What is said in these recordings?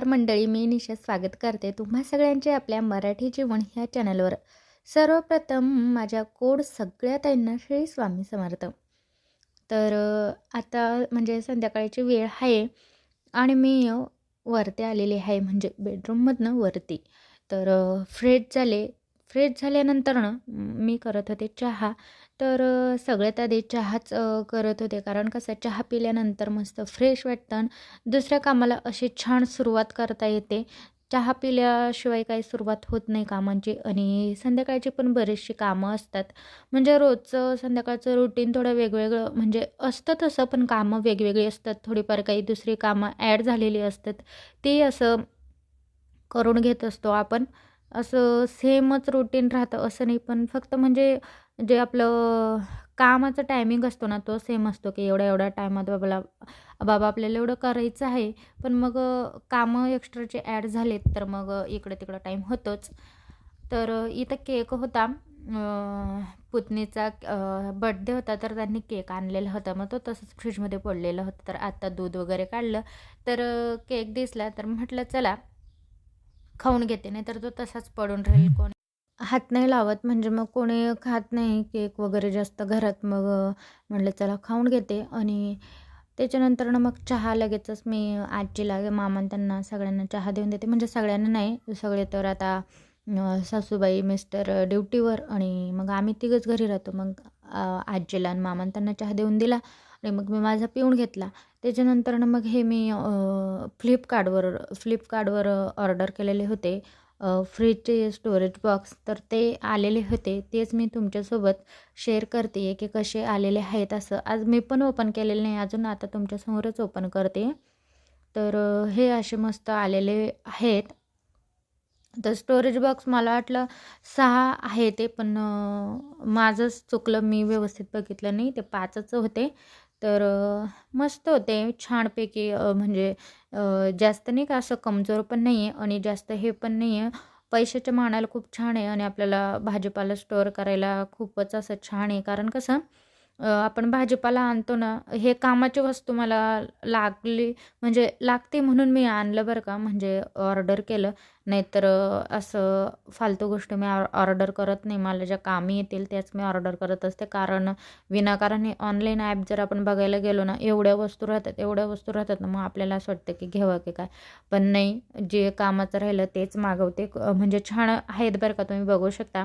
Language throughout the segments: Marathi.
नमस्कार मंडळी मी निशा स्वागत करते तुम्हा सगळ्यांचे आपल्या मराठी जीवन ह्या चॅनलवर. सर्वप्रथम माझ्या कोड सगळ्या ताईंना श्री स्वामी समर्थ. तर आता म्हणजे संध्याकाळची वेळ आहे आणि मी वरती आलेली आहे म्हणजे बेडरूममधनं वरती. तर फ्रेश झाले फ्रेश झाल्यानंतर ना मी करत होते चहा. तर सगळ्यात आधी चहाच करत होते. कारण कसं चहा पिल्यानंतर मस्त फ्रेश वाटतं. आणि दुसऱ्या कामाला अशी छान सुरुवात करता येते. चहा पिल्याशिवाय काही सुरुवात होत नाही कामांची. आणि संध्याकाळची पण बरीचशी कामं असतात. म्हणजे रोजचं संध्याकाळचं रुटीन थोडं वेगवेगळं म्हणजे असतं तसं पण कामं वेगवेगळी असतात. थोडीफार काही दुसरी कामं ॲड झालेली असतात. ते असं करून घेत असतो आपण. असं सेमच रुटीन राहतं. असं नाही पण फक्त म्हणजे जे आपलं कामाचा टायमिंग असतो ना तो सेम असतो की एवढ्या एवढ्या टायमात बाबाला बाबा आपल्याला एवढं करायचं आहे पण मग कामं एक्स्ट्राचे ॲड झालेत तर मग इकडं तिकडं टाईम होतोच. तर इथं केक होता. पुतणीचा बड्डे होता तर त्यांनी केक आणलेला होता. मग तो तसंच फ्रीजमध्ये पडलेला होता. तर आत्ता दूध वगैरे काढलं. तर केक दिसला तर म्हटलं चला खाऊन घेते. नाही तर तो तसाच पडून राहील कोण? हात नाही लावत. म्हणजे मग कोणी खात नाही केक वगैरे जास्त घरात मग म्हणलं म्हटलं चला खाऊन घेते. आणि त्याच्यानंतर ना मग चहा लगेचच मी आजीला मामान त्यांना सगळ्यांना चहा देऊन देते. म्हणजे सगळ्यांना नाही सगळे तर आता सासूबाई मिस्टर ड्युटीवर आणि मग आम्ही तिघंच घरी राहतो. मग आजीला आणि मामान त्यांना चहा देऊन दिला आणि मग मी माझा पिऊन घेतला. त्याच्यानंतर ना मग हे मी फ्लिपकार्टवर फ्लिपकार्टवर ऑर्डर केलेले होते. फ्रीजचे स्टोरेज बॉक्स तर ते आलेले होते. तेच मी तुमच्यासोबत शेअर करते आहे की कसे आलेले आहेत असं. आज मी पण ओपन केलेलं नाही. अजून आता तुमच्यासमोरच ओपन करते. तर हे असे मस्त आलेले आहेत. तर स्टोरेज बॉक्स मला वाटलं सहा आहे ते पण माझंच चुकलं. मी व्यवस्थित बघितलं नाही. ते पाचच होते. तर मस्त होते. छानपैकी म्हणजे जास्त नाही का असं कमजोर पण नाही आहे आणि जास्त हे पण नाही आहे पैशाच्या मानाला खूप छान आहे आणि आपल्याला भाजीपाला स्टोअर करायला खूपच असं छान आहे. कारण कसं आपण भाजीपाला आणतो ना हे कामाची वस्तू मला लागली म्हणजे लागते म्हणून मी आणलं बरं का म्हणजे ऑर्डर केलं. नाहीतर असं फालतू गोष्ट मी ऑ ऑर्डर करत नाही. मला ज्या कामी येतील त्याच मी ऑर्डर करत असते. कारण विनाकारण हे ऑनलाईन ॲप जर आपण बघायला गेलो ना एवढ्या वस्तू राहतात एवढ्या वस्तू राहतात ना मग आपल्याला असं वाटतं की घ्यावं की काय. पण नाही जे कामाचं राहिलं तेच मागवते. म्हणजे छान आहेत बरं का तुम्ही बघू शकता.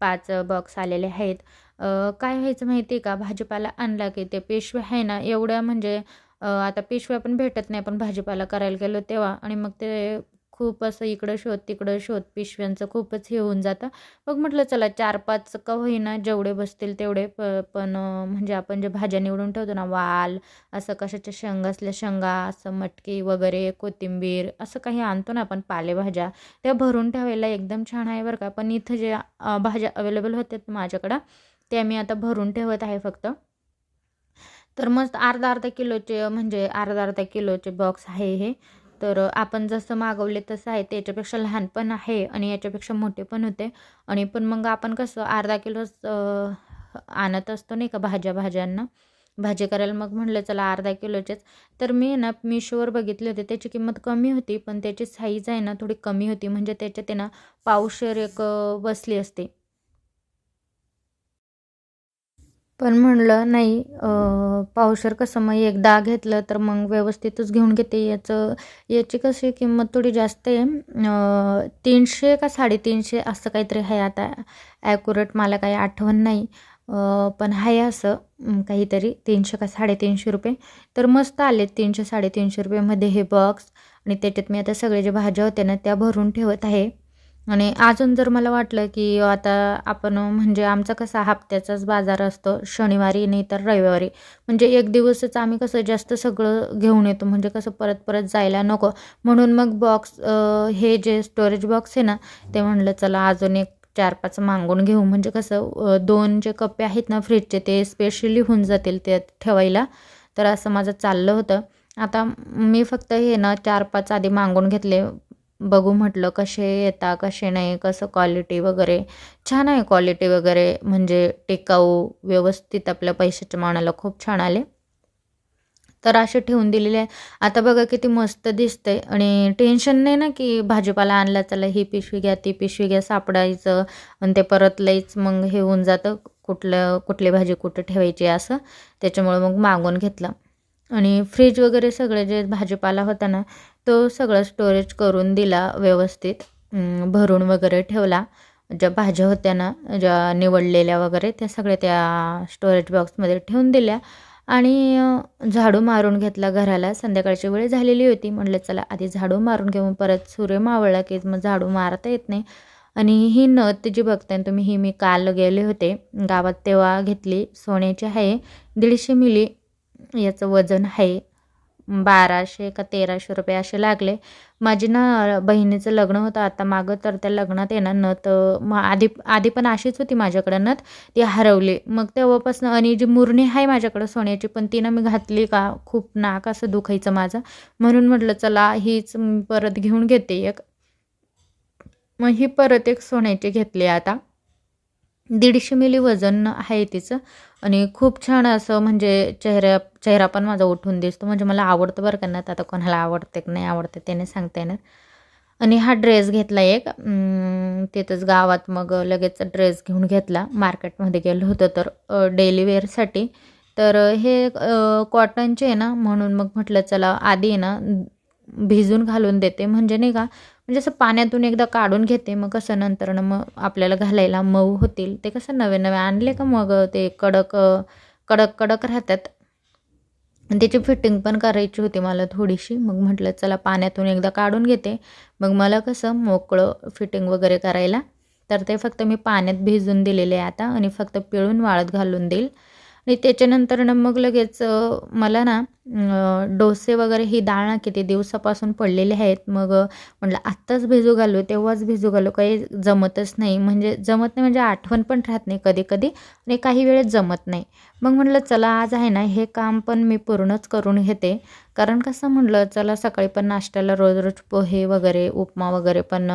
पाच बॉक्स आलेले आहेत. काय व्हायचं माहिती आहे का? भाजीपाला आणला की ते पेशव्या आहे ना एवढ्या म्हणजे आता पेशव्या पण भेटत नाही आपण भाजीपाला करायला गेलो तेव्हा. आणि मग ते खूप असं इकडं शोध तिकडं शोध पिशव्यांचं खूपच हे होऊन जातं. मग म्हटलं चला चार पाच का होईना जेवढे बसतील तेवढे प पण म्हणजे आपण जे भाज्या निवडून ठेवतो ना वाल असं कशाच्या शेंगा असल्या शेंगा असं मटकी वगैरे कोथिंबीर असं काही आणतो ना आपण पालेभाज्या त्या भरून ठेवायला एकदम छान आहे बरं का. पण इथं जे भाज्या अवेलेबल होत्यात माझ्याकडं ते मी आता भरून ठेवत आहे फक्त. तर मस्त अर्धा अर्धा किलोचे म्हणजे अर्धा अर्धा किलोचे बॉक्स आहे हे. तर आपण जसं मागवले तसं आहे त्याच्यापेक्षा लहान पण आहे आणि याच्यापेक्षा मोठे पण होते. आणि पण मग आपण कसं अर्धा किलोच आणत असतो नाही का भाज्या भाज्यांना. भाजी करायला मग म्हटलं चला अर्धा किलोचेच. तर मी ना मिशोवर बघितले होते त्याची किंमत कमी होती पण त्याची साईज आहे ना थोडी कमी होती. म्हणजे त्याच्यात आहे ना पावशेर एक बसली असते. पण म्हणलं नाही पावसर कसं मग एकदा घेतलं तर मग व्यवस्थितच घेऊन घेते. याचं याची कशी किंमत थोडी जास्त आहे. तीनशे का साडेतीनशे असं काहीतरी आहे. आता ॲक्युरेट मला काही आठवण नाही. पण आहे असं काहीतरी तीनशे का साडेतीनशे रुपये. तर मस्त आले तीनशे साडेतीनशे रुपयेमध्ये हे बॉक्स आणि त्याच्यात मी आता सगळे जे भाज्या होत्या ना त्या भरून ठेवत आहे. आणि अजून जर मला वाटलं की आता आपण म्हणजे आमचा कसा हप्त्याचाच बाजार असतो शनिवारी नाही तर रविवारी. म्हणजे एक दिवसच आम्ही कसं जास्त सगळं घेऊन येतो म्हणजे कसं परत परत जायला नको. म्हणून मग बॉक्स हे जे स्टोरेज बॉक्स आहे ना ते म्हणलं चला अजून एक चार पाच मागून घेऊ. म्हणजे कसं दोन जे कप्पे आहेत ना फ्रीजचे ते स्पेशली होऊन जातील ते ठेवायला. तर असं माझं चाललं होतं. आता मी फक्त हे ना चार पाच आधी मागून घेतले. बघू म्हटलं कसे येता कसे नाही कसं क्वालिटी वगैरे. छान आहे क्वालिटी वगैरे म्हणजे टिकाऊ व्यवस्थित आपल्या पैशाच्या मानाला खूप छान आले. तर असे ठेवून दिलेले आहे. आता बघा किती मस्त दिसते आणि टेन्शन नाही ना की भाजीपाला आणला चला ही पिशवी घ्या ती पिशवी घ्या सापडायचं आणि ते परत लईच मग हे होऊन जातं. कुठलं कुठली भाजी कुठं ठेवायची असं. त्याच्यामुळे मग मागून घेतलं. आणि फ्रीज वगैरे सगळे जे भाजीपाला होता ना तो सगळं स्टोरेज करून दिला व्यवस्थित. भरून वगैरे ठेवला. ज्या भाज्या होत्या ना ज्या निवडलेल्या वगैरे त्या सगळ्या त्या स्टोरेज बॉक्समध्ये ठेवून दिल्या. आणि झाडू मारून घेतला घराला. संध्याकाळची वेळ झालेली होती. म्हटलं चला आधी झाडू मारून घेऊन परत सूर्य मावळला की मग झाडू मारता येत नाही. आणि ही नथ जी बघताय तुम्ही ही मी काल गेले होते. गावात तेव्हा घेतली. सोन्याची आहे. दीडशे मिली याचं वजन आहे. बाराशे का तेराशे रुपये असे लागले. माझी ना बहिणीचं लग्न होतं. आता मागं तर त्या लग्नात येणार नथ मग आधी आधी पण अशीच होती माझ्याकडं नथ. ती हरवली. मग तेव्हापासून आणि जी मुरणी आहे माझ्याकडं सोन्याची पण ती ना मी घातली का? खूप नाक असं दुखायचं माझं. म्हणून म्हटलं चला हीच परत घेऊन घेते एक. मग ही परत एक सोन्याची घेतली आता. दीडशे मिली वजन आहे तिचं. आणि खूप छान असं म्हणजे चेहऱ्या चेहरा पण माझा उठून दिसतो. म्हणजे मला आवडतं बरं का ना आता कोणाला आवडते की नाही आवडते त्याने सांगता येणार. आणि हा ड्रेस घेतला एक. तिथंच गावात मग लगेच ड्रेस घेऊन घेतला. मार्केटमध्ये गेलो होतं तर डेली वेअरसाठी. तर हे कॉटनचे आहे ना म्हणून मग म्हटलं चला आधी आहे ना भिजून घालून देते. म्हणजे नाही का म्हणजे असं पाण्यातून एकदा काढून घेते मग कसं नंतर मग आपल्याला घालायला मऊ होतील. ते कसं नवे नवे आणले का मग ते कडक कडक कडक राहतात. आणि त्याची फिटिंग पण करायची होती मला थोडीशी. मग म्हटलं चला पाण्यातून एकदा काढून घेते. मग मला कसं मोकळं फिटिंग वगैरे करायला. तर ते फक्त मी पाण्यात भिजून दिलेले आहे आता. आणि फक्त पिळून वाळत घालून देईल. आणि त्याच्यानंतर ना मग लगेच मला ना डोसे वगैरे ही डाळ ना किती दिवसापासून पडलेले आहेत. मग म्हटलं आत्ताच भिजू घालू तेव्हाच भिजू घालू. काही जमतच नाही. म्हणजे जमत नाही म्हणजे आठवण पण राहत नाही कधी कधी आणि काही वेळेस जमत नाही. मग म्हटलं चला आज आहे ना हे काम पण मी पूर्णच करून घेते. कारण कसं म्हटलं चला सकाळी पण नाश्त्याला रोज रोज पोहे वगैरे उपमा वगैरे पण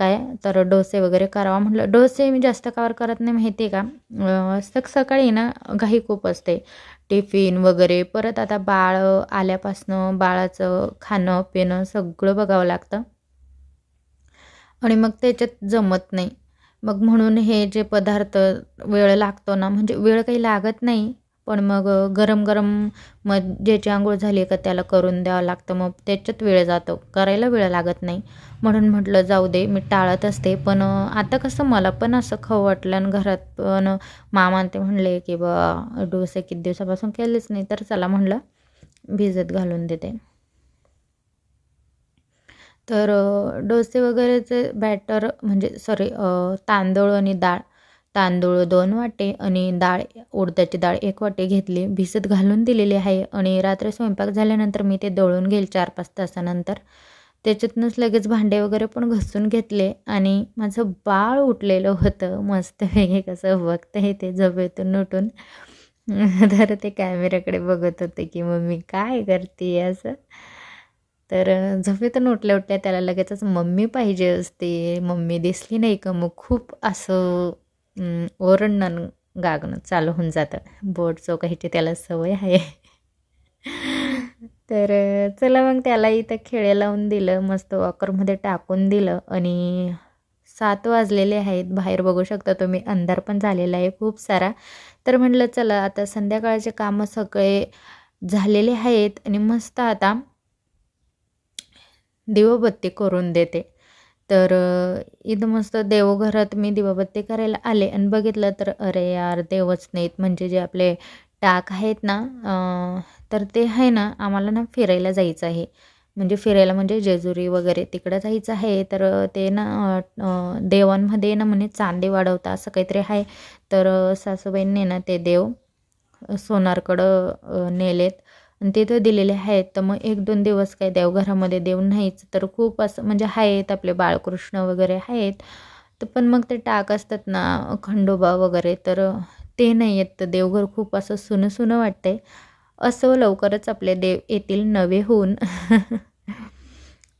काय? तर डोसे वगैरे करावा म्हटलं. डोसे मी जास्त कवर करत नाही माहिती आहे का सक सकाळी ना घाई खूप असते. टिफिन वगैरे परत आता बाळ आल्यापासनं बाळाचं खाणं पिणं सगळं बघावं लागतं. आणि मग त्याच्यात जमत नाही. मग म्हणून हे जे पदार्थ वेळ लागतो ना म्हणजे वेळ काही लागत नाही पण मग गरम गरम मग ज्याची आंघोळ झाली का त्याला करून द्यावं लागतं. मग त्याच्यात वेळ जातो. करायला वेळ लागत नाही. म्हणून म्हटलं जाऊ दे मी टाळत असते. पण आता कसं मला पण असं खाऊ वाटलं आणि घरात पण मामा ते म्हणले की बा डोसे किती दिवसापासून केलेच नाही. तर चला म्हणलं भिजत घालून देते. तर डोसे वगैरेचे बॅटर म्हणजे सॉरी तांदूळ आणि डाळ तांदूळ दोन वाटे आणि डाळ उडदाची डाळ एक वाटे घेतली. भिजत घालून दिलेली आहे आणि रात्री स्वयंपाक झाल्यानंतर मी ते दळून घेईल चार पाच तासानंतर. त्याच्यातनंच लगेच भांडे वगैरे पण घसून घेतले आणि माझं बाळ उठलेलं होतं. मस्त वेगळे कसं बघतं ते झोपेतून उठून. तर ते कॅमेऱ्याकडे बघत होते की मम्मी काय करते असं? तर झोपेतून उठल्या उठल्या त्याला लगेचच मम्मी पाहिजे असते. मम्मी दिसली नाही का मग खूप असं ओरडणं गागणं चालू होऊन जातं. बोट चौकाहीची त्याला सवय आहे. तर चला मग त्याला इथं खेळे लावून दिलं मस्त वॉकरमध्ये टाकून दिलं आणि सात वाजलेले आहेत. बाहेर बघू शकता तुम्ही अंधार पण झालेला आहे खूप सारा. तर म्हटलं चला आता संध्याकाळचे कामं सगळे झालेले आहेत आणि मस्त आता दिवबत्ती करून देते. तर इथं मस्त देवघरात मी दिवाबत्ती करायला आले आणि बघितलं तर अरे यार देवच नाहीत. म्हणजे जे आपले टाक आहेत ना तर ते आहे ना आम्हाला ना फिरायला जायचं आहे. म्हणजे फिरायला म्हणजे जेजुरी वगैरे तिकडं जायचं आहे. तर ते ना देवांमध्ये ना म्हणे चांदी वाढवता असं काहीतरी आहे. तर सासूबाईंनी ना ते देव सोनारकडं नेलेत. आणि तिथं दिलेले आहेत. तर मग एक दोन दिवस काय देवघरामध्ये देव नाहीच तर खूप असं म्हणजे आहेत आपले बाळकृष्ण वगैरे आहेत. तर पण मग ते टाक असतात ना खंडोबा वगैरे तर ते नाही आहेत. तर देवघर खूप असं सुनं सुनं वाटते असं लवकरच आपले देव येतील नवे होऊन.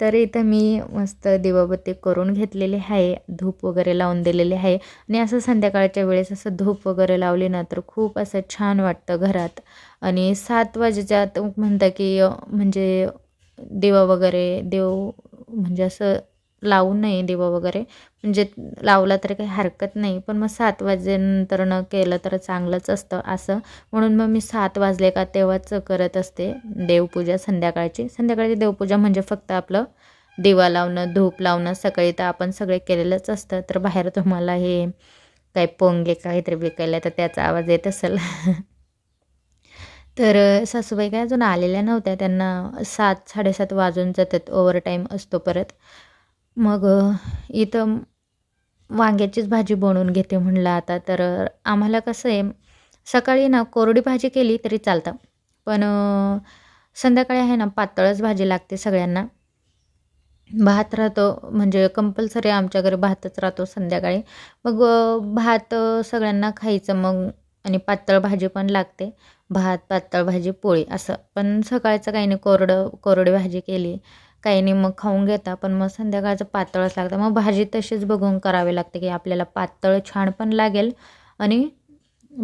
तर इथं मी मस्त दिवाबत्ती करून घेतलेली आहे धूप वगैरे लावून दिलेले आहे. आणि असं संध्याकाळच्या वेळेस असं धूप वगैरे लावली ना तर खूप असं छान वाटतं घरात. आणि सात वाजेच्या आत म्हणतं की म्हणजे देवा वगैरे देव म्हणजे असं लावू नये दिवा वगैरे. म्हणजे लावला तरी काही हरकत नाही. पण मग सात वाजेनंतर न केलं तर चांगलंच असतं असं. म्हणून मग मी सात वाजले का तेव्हाच करत असते देवपूजा संध्याकाळची. संध्याकाळची देवपूजा म्हणजे फक्त आपलं दिवा लावणं धूप लावणं सकाळी तर आपण सगळे केलेलंच असतं. तर बाहेर तुम्हाला हे काही पोंगे काहीतरी विकायला तर त्याचा आवाज येत असेल. तर सासूबाई काय अजून आलेल्या नव्हत्या. त्यांना सात साडेसात वाजून जातात ओव्हरटाईम असतो परत. मग इथं वांग्याचीच भाजी बनवून घेते म्हणलं आता. तर आम्हाला कसं आहे सकाळी ना कोरडी भाजी केली तरी चालतं. पण संध्याकाळी आहे ना पातळच भाजी लागते सगळ्यांना. भात राहतो म्हणजे कंपल्सरी आमच्या घरी भातच राहतो संध्याकाळी. मग भात सगळ्यांना खायचं मग आणि पातळ भाजी पण लागते. भात पातळ भाजी पोळी असं. पण सकाळचं काही नाही कोरडं कोरडी भाजी केली. काही नाही मग खाऊन घेता. पण मग संध्याकाळचं पातळच लागतं. मग भाजी तशीच बघून करावी लागते की आपल्याला पातळ छान पण लागेल आणि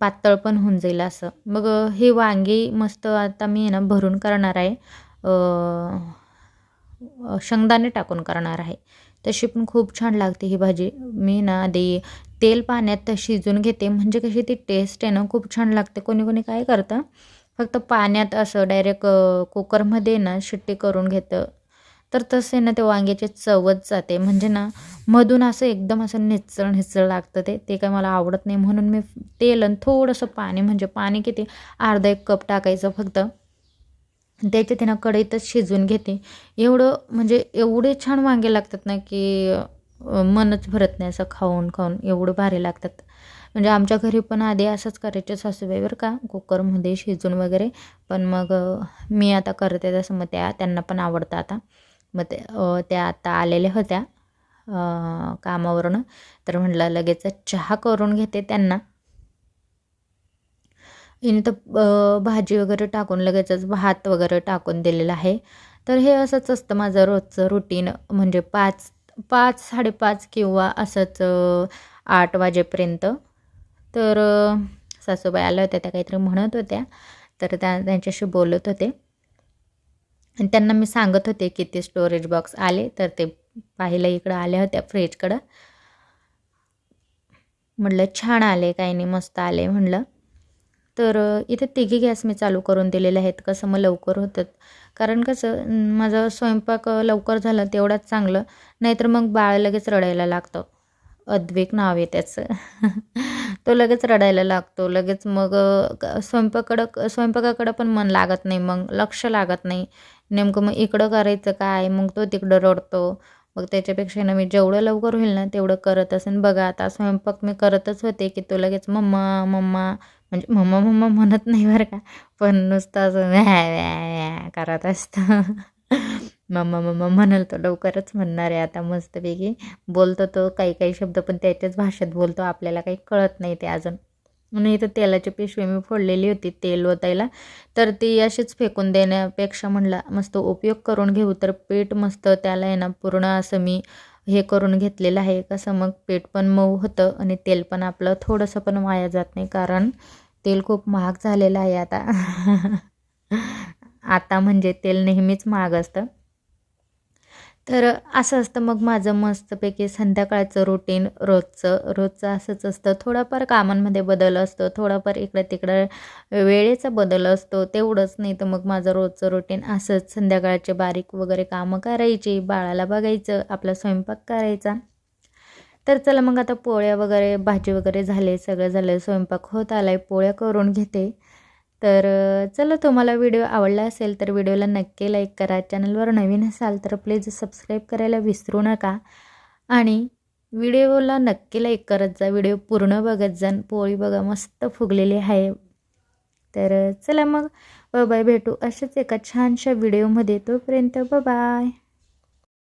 पातळ पण होऊन जाईल असं. मग ही वांगी मस्त आता मी आहे ना भरून करणार आहे. शेंगदाणे टाकून करणार आहे. तशी पण खूप छान लागते ही भाजी. मी ना आधी तेल पाण्यात शिजून घेते. म्हणजे कशी ती टेस्ट आहे ना खूप छान लागते. कोणी कोणी काय करतं फक्त पाण्यात असं डायरेक्ट कुकरमध्ये ना शिट्टी करून घेतं. तर तसे ना ते वांग्याची चवच जाते. म्हणजे ना मधून असं एकदम असं निचळ निचळ लागतं ते. ते काय मला आवडत नाही. म्हणून मी तेल आणि थोडंसं पाणी म्हणजे पाणी किती अर्धा एक कप टाकायचं फक्त. त्याच्या त्यानं कढईतच शिजवून घेते. एवढं म्हणजे एवढे छान वांगे लागतात ना की मनच भरत नाही असं खाऊन खाऊन. एवढं भारी लागतात. म्हणजे आमच्या घरी पण आधी असंच करायचे सासूबाई का कुकरमध्ये शिजून वगैरे. पण मग मी आता करते तसं. मग त्या त्यांना पण आवडतं आता. मग ते त्या आता आलेल्या होत्या कामावरून. तर म्हटलं लगेच चहा करून घेते त्यांना. हिने तर भाजी वगैरे टाकून लगेचच भात वगैरे टाकून दिलेला आहे. तर हे असंच असतं माझं रोजचं रुटीन म्हणजे पाच पाच साडेपाच किंवा असंच आठ वाजेपर्यंत. तर सासूबाई आल्या होत्या त्या काहीतरी म्हणत होत्या. तर त्या त्यांच्याशी बोलत होते. आणि त्यांना मी सांगत होते की ते स्टोरेज बॉक्स आले तर ते पाहिलं इकडं आल्या होत्या फ्रीजकडं म्हटलं छान आले काही नाही मस्त आले म्हणलं तर इथे तिघी गॅस मी चालू करून दिलेले आहेत कसं मग लवकर होतं कारण कसं माझा स्वयंपाक लवकर झाला तेवढाच चांगलं. नाहीतर मग बाळ लगेच रडायला लागतं. अद्विक नाव आहे त्याचं. तो लगेच रडायला लागतो. लगेच मग स्वयंपाकडं स्वयंपाकाकडं पण मन लागत नाही. मग लक्ष लागत नाही. नेमकं मग इकडं करायचं काय? मग तो तिकडं रडतो. मग त्याच्यापेक्षा ना मी जेवढं लवकर होईल ना तेवढं करत असेन. बघा आता स्वयंपाक मी करतच होते की तो लगेच मम्मा मम्मा म्हणजे मम्मा मम्मा म्हणत नाही बरं का. पण नुसतं असं व्या व्या व्या करत असतं. मम्मा मम्मा म्हणाल तो लवकरच म्हणणार आहे आता मस्तपैकी. बोलतो तो काही काही शब्द पण त्याच्याच भाषेत बोलतो आपल्याला काही कळत नाही ते अजून. म्हणून इथं तेलाची पिशवी मी फोडलेली होती तेल ओतायला. तर ती अशीच फेकून देण्यापेक्षा म्हणला मस्त उपयोग करून घेऊ तर पीठ मस्त त्याला आहे ना पूर्ण असं मी हे करून घेतलेलं आहे. कसं मग पीठ पण मऊ होतं आणि तेल पण आपलं थोडंसं पण वाया जात नाही कारण तेल खूप महाग झालेलं आहे आता. आता म्हणजे तेल नेहमीच महाग असतं. तर असं असतं मग माझं मस्तपैकी संध्याकाळचं रुटीन रोजचं. रोजचं असंच असतं. थोडाफार कामांमध्ये बदल असतो. थोडाफार इकडं तिकडं वेळेचा बदल असतो. तेवढंच नाही तर मग माझं रोजचं रुटीन असंच. संध्याकाळचे बारीक वगैरे कामं करायची. बाळाला बघायचं. आपला स्वयंपाक करायचा. तर चला मग आता पोळ्या वगैरे भाजी वगैरे झाले. सगळं झालं. स्वयंपाक होत आला आहे पोळ्या करून घेते. तर चला तुम्हाला व्हिडिओ आवडला असेल तर व्हिडिओला नक्की लाईक करा. चॅनलवर नवीन असाल तर प्लीज सबस्क्राईब करायला विसरू नका. आणि व्हिडिओला नक्की लाईक करत जा. व्हिडिओ पूर्ण बघत जा. पोळी बघा. मस्त फुगलेली आहे. तर चला मग. बाय. भेटू अशाच एका छानशा व्हिडिओमध्ये. तोपर्यंत बाय